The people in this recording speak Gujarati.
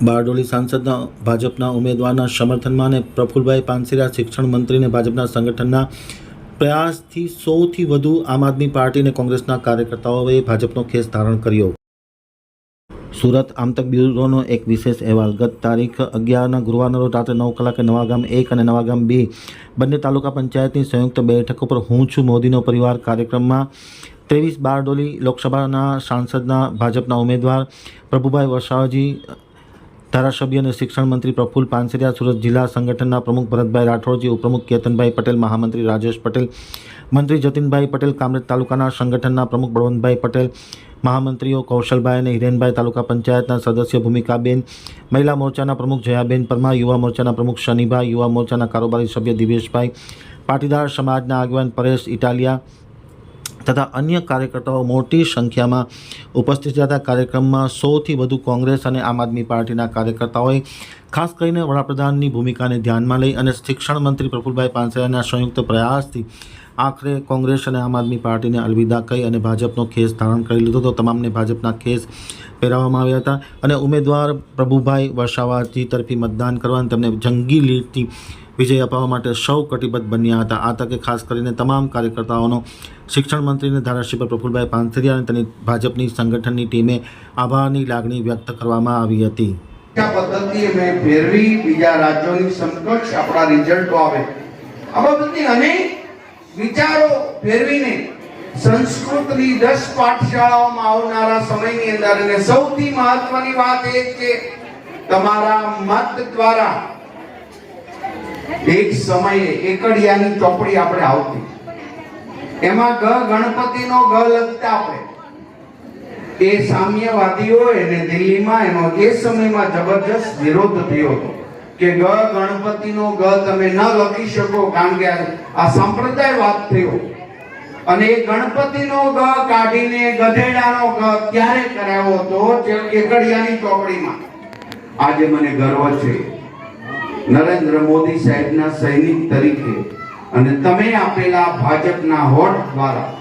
બારડોલી સાંસદના ભાજપના ઉમેદવારના સમર્થનમાં અને પ્રફુલભાઈ પાનસીરા શિક્ષણ મંત્રીને ભાજપના સંગઠનના પ્રયાસથી સૌથી વધુ આમ આદમી પાર્ટી અને કોંગ્રેસના કાર્યકર્તાઓએ ભાજપનો ખેસ ધારણ કર્યો. સુરત આમતક બ્યુરોનો એક વિશેષ અહેવાલ. ગત તારીખ અગિયારના ગુરુવારના રોજ રાત્રે નવ કલાકે નવાગામ એક અને નવાગામ બે બંને તાલુકા પંચાયતની સંયુક્ત બેઠક ઉપર હું છું મોદીનો પરિવાર કાર્યક્રમમાં ત્રેવીસ બારડોલી લોકસભાના સાંસદના ભાજપના ઉમેદવાર પ્રભુભાઈ વસાવાજી ધારાસભ્ય અને શિક્ષણ મંત્રી પ્રફુલ પાનસરિયા સુરત જિલ્લા સંગઠનના પ્રમુખ ભરતભાઈ રાઠોડજી, ઉપપ્રમુખ કેતનભાઈ પટેલ, મહામંત્રી રાજેશ પટેલ, મંત્રી જતીનભાઈ પટેલ, કામરેજ તાલુકાના સંગઠનના પ્રમુખ બળવંતભાઈ પટેલ, મહામંત્રીઓ કૌશલભાઈ અને હિરેનભાઈ તાલુકા પંચાયતના સદસ્ય ભૂમિકાબેન, મહિલા મોરચાના પ્રમુખ જયાબેન પરમાર, યુવા મોરચાના પ્રમુખ શનિભાઈ યુવા મોરચાના કારોબારી સભ્ય દિવેશભાઈ, પાટીદાર સમાજના આગેવાન પરેશ ઇટાલિયા તથા અન્ય કાર્યકર્તાઓ મોટી સંખ્યામાં ઉપસ્થિત હતા. કાર્યક્રમમાં સૌથી વધુ કોંગ્રેસ અને આમ આદમી પાર્ટીના કાર્યકર્તાઓએ ખાસ કરીને વડાપ્રધાનની ભૂમિકાને ધ્યાનમાં લઈ અને શિક્ષણ મંત્રી પ્રફુલભાઈ પાનસરિયાના સંયુક્ત પ્રયાસથી આખરે કોંગ્રેસ અને આમ આદમી પાર્ટીને અલવિદા કહી અને ભાજપનો ખેસ ધારણ કરી લીધો હતો. તમામને ભાજપના ખેસ પહેરાવવામાં આવ્યા હતા. અને ઉમેદવાર પ્રભુભાઈ વસાવાજી તરફી મતદાન કરવા તેમને જંગી લીડથી વિજય અપાવવા માટે સૌ કટિબદ્ધ બન્યા હતા. આ તકે ખાસ કરીને તમામ કાર્યકર્તાઓનો શિક્ષણ મંત્રીને ધારાસભ્ય પ્રફુલભાઈ પાનસરિયા અને તેની ભાજપની સંગઠનની ટીમે આભારની લાગણી વ્યક્ત કરવામાં આવી હતી. પદ્ધતિ રાજ્યોની સમકક્ષ આપણા રિઝલ્ટો આવે. આ બાબતની અનેક વિચારો ફેરવીને સંસ્કૃતની દસ પાઠશાળાઓમાં આવનારા સમયની અંદર અને સૌથી મહત્વની વાત એ કે તમારા મત દ્વારા એક સમયે એકડિયાની ચોપડી આપણે આવતી. એમાં ગ ગણપતિનો ગ લખતા આપણે. એ સામ્યવાદીઓ એને દિલ્હીમાં એનો એ સમયમાં જબરજસ્ત વિરોધ થયો હતો. કે ગ ગણપતિનો ગ તમે ન લખી શકો, કારણ કે આ- સંપ્રદાય સંપ્રદાયવાદ થયો અને એ ગણપતિનો ગ કાઢીને ગધેડાનો ગ ક્યારે કરાયો હતો? એકડિયાની ચોપડીમાં. આજે મને ગર્વ છે. નરેન્દ્ર મોદી સાહેબના સૈનિક તરીકે અને તમે આપેલા ભાજપના હોટ દ્વારા